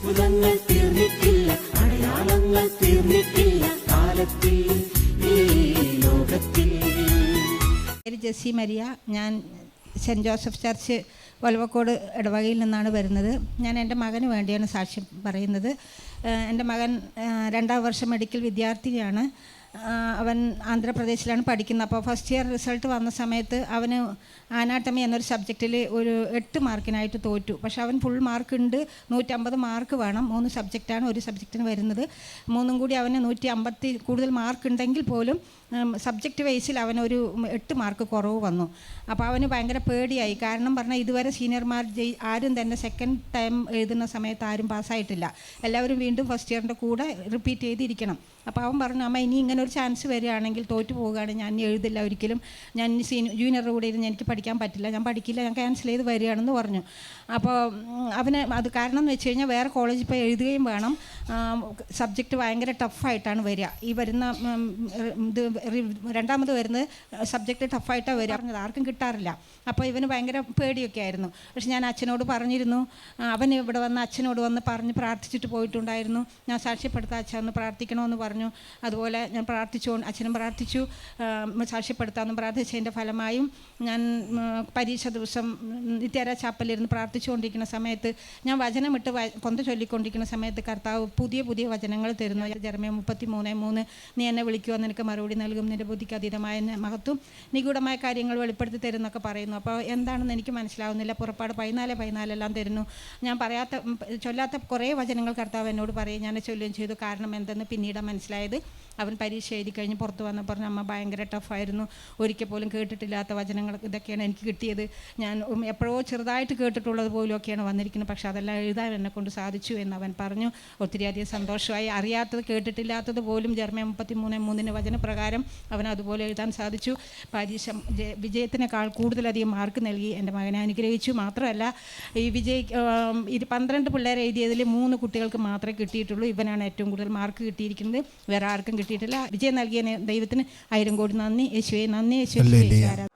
അത്ഭുതങ്ങൾ തീർന്നിട്ടില്ല അടയാളങ്ങൾ തീർന്നിട്ടില്ല കാലത്തിൽ ഈ ജെസ്സി മരിയ. ഞാൻ സെന്റ് ജോസഫ് ചർച്ച് വലവക്കോട് ഇടവകയിൽ നിന്നാണ് വരുന്നത്. ഞാൻ എന്റെ മകന് വേണ്ടിയാണ് സാക്ഷ്യം പറയുന്നത്. എന്റെ മകൻ രണ്ടാം വർഷം മെഡിക്കൽ വിദ്യാർത്ഥിയാണ് അവൻ ആന്ധ്രാപ്രദേശിലാണ് പഠിക്കുന്നത്. അപ്പോൾ ഫസ്റ്റ് ഇയർ റിസൾട്ട് വന്ന സമയത്ത് അവന് ആനാട്ടമി എന്നൊരു സബ്ജക്റ്റിൽ ഒരു എട്ട് മാർക്കിനായിട്ട് തോറ്റു. പക്ഷേ അവൻ ഫുൾ മാർക്ക് ഉണ്ട്. നൂറ്റമ്പത് മാർക്ക് വേണം. മൂന്ന് സബ്ജക്റ്റാണ് ഒരു സബ്ജക്റ്റിന് വരുന്നത്. മൂന്നും കൂടി അവന് നൂറ്റി അമ്പത്തി കൂടുതൽ മാർക്ക് ഉണ്ടെങ്കിൽ പോലും സബ്ജക്റ്റ് വൈസിൽ അവനൊരു എട്ട് മാർക്ക് കുറവ് വന്നു. അപ്പോൾ അവന് ഭയങ്കര പേടിയായി. കാരണം പറഞ്ഞാൽ ഇതുവരെ സീനിയർമാർ ജയി ആരും തന്നെ സെക്കൻഡ് ടൈം എഴുതുന്ന സമയത്ത് ആരും പാസ്സായിട്ടില്ല എല്ലാവരും വീണ്ടും ഫസ്റ്റ് ഇയറിന്റെ കൂടെ റിപ്പീറ്റ് ചെയ്തിരിക്കണം. അപ്പോൾ അവൻ പറഞ്ഞു അമ്മ ഇനി ഇങ്ങനെ ഒരു ചാൻസ് വരികയാണെങ്കിൽ തോറ്റു പോവുകയാണ് ഞാൻ എഴുതില്ല ഒരിക്കലും. ഞാൻ സീനിയർ ജൂനിയറുടെ കൂടെ ഇരുന്ന് എനിക്ക് പഠിക്കാൻ പറ്റില്ല. ഞാൻ പഠിക്കില്ല. ഞാൻ ക്യാൻസൽ ചെയ്ത് വരികയാണെന്ന് പറഞ്ഞു. അപ്പോൾ അവന് അത് കാരണം എന്ന് വെച്ച് കഴിഞ്ഞാൽ വേറെ കോളേജിൽ പോയി എഴുതുകയും വേണം. സബ്ജക്റ്റ് ഭയങ്കര ടഫായിട്ടാണ് വരിക. ഈ വരുന്ന ഇത് രണ്ടാമത് വരുന്നത് സബ്ജക്റ്റ് ടഫായിട്ടാണ് വരിക. പറഞ്ഞത് ആർക്കും കിട്ടാറില്ല. അപ്പോൾ ഇവന് ഭയങ്കര പേടിയൊക്കെ ആയിരുന്നു. പക്ഷെ ഞാൻ അച്ഛനോട് പറഞ്ഞിരുന്നു. അവൻ ഇവിടെ വന്ന് അച്ഛനോട് വന്ന് പറഞ്ഞ് പ്രാർത്ഥിച്ചിട്ട് പോയിട്ടുണ്ടായിരുന്നു. ഞാൻ സാക്ഷ്യപ്പെടുത്താൻ അച്ഛൻ ഒന്ന് പ്രാർത്ഥിക്കണമെന്ന് പറഞ്ഞു. അതുപോലെ ഞാൻ പ്രാർത്ഥിച്ചു അച്ഛനും പ്രാർത്ഥിച്ചു. സാക്ഷ്യപ്പെടുത്താമെന്ന് പ്രാർത്ഥിച്ചതിന്റെ ഫലമായും ഞാൻ പരീക്ഷ ദിവസം നിത്യാരാ ചാപ്പലിരുന്ന് പ്രാർത്ഥിച്ചുകൊണ്ടിരിക്കുന്ന സമയത്ത് ഞാൻ വചനമിട്ട് കൊന്ത ചൊല്ലിക്കൊണ്ടിരിക്കുന്ന സമയത്ത് കർത്താവ് പുതിയ പുതിയ വചനങ്ങൾ തരുന്നു. ജർമ്മയ മുപ്പത്തി മൂന്ന് മൂന്ന് നീ എന്നെ വിളിക്കുക നിനക്ക് മറുപടി നൽകും നിന്റെ ബുദ്ധിക്ക് അതീതമായ മഹത്വം നിഗൂഢമായ കാര്യങ്ങൾ വെളിപ്പെടുത്തി തരുന്നൊക്കെ പറയുന്നു. അപ്പോൾ എന്താണെന്ന് എനിക്ക് മനസ്സിലാവുന്നില്ല. പുറപ്പാട് പതിനാല് പതിനാലെല്ലാം തരുന്നു. ഞാൻ പറയാത്ത ചൊല്ലാത്ത കുറേ വചനങ്ങൾ കർത്താവ് എന്നോട് പറയും. ഞാൻ ചൊല്ലുകയും ചെയ്തു. കാരണം എന്തെന്ന് പിന്നീട് മനസ്സിലായത്. അവൻ പരീക്ഷ എഴുതി കഴിഞ്ഞ് പുറത്ത് വന്ന് പറഞ്ഞു അമ്മ ഭയങ്കര ടഫായിരുന്നു ഒരിക്കൽ പോലും കേട്ടിട്ടില്ലാത്ത വചനങ്ങൾ ഇതൊക്കെയാണ് എനിക്ക് കിട്ടിയത്. ഞാൻ എപ്പോഴോ ചെറുതായിട്ട് കേട്ടിട്ടുള്ളത് പോലും ഒക്കെയാണ് വന്നിരിക്കുന്നത്. പക്ഷേ അതെല്ലാം എഴുതാൻ എന്നെ കൊണ്ട് സാധിച്ചു എന്ന് അവൻ പറഞ്ഞു. ഒത്തിരിയധികം സന്തോഷമായി. അറിയാത്തത് കേട്ടിട്ടില്ലാത്തത് പോലും ജർമ്മ മുപ്പത്തി മൂന്ന് മൂന്നിന് വചനപ്രകാരം അവൻ അതുപോലെ എഴുതാൻ സാധിച്ചു. പരീക്ഷ ജയ- വിജയത്തിനേക്കാൾ കൂടുതലധികം മാർക്ക് നൽകി എന്റെ മകനെ അനുഗ്രഹിച്ചു. മാത്രമല്ല ഈ വിജയ് ഇത് പന്ത്രണ്ട് പിള്ളേരെ എഴുതിയതിൽ മൂന്ന് കുട്ടികൾക്ക് മാത്രമേ കിട്ടിയിട്ടുള്ളൂ. ഇവനാണ് ഏറ്റവും കൂടുതൽ മാർക്ക് കിട്ടിയിരിക്കുന്നത്. വേറെ ആർക്കും കിട്ടിയിട്ടില്ല. വിജയം നൽകിയ ദൈവത്തിന് ആയിരം കോടി നന്ദി. യേശുവെ നന്ദി. യേശുവെ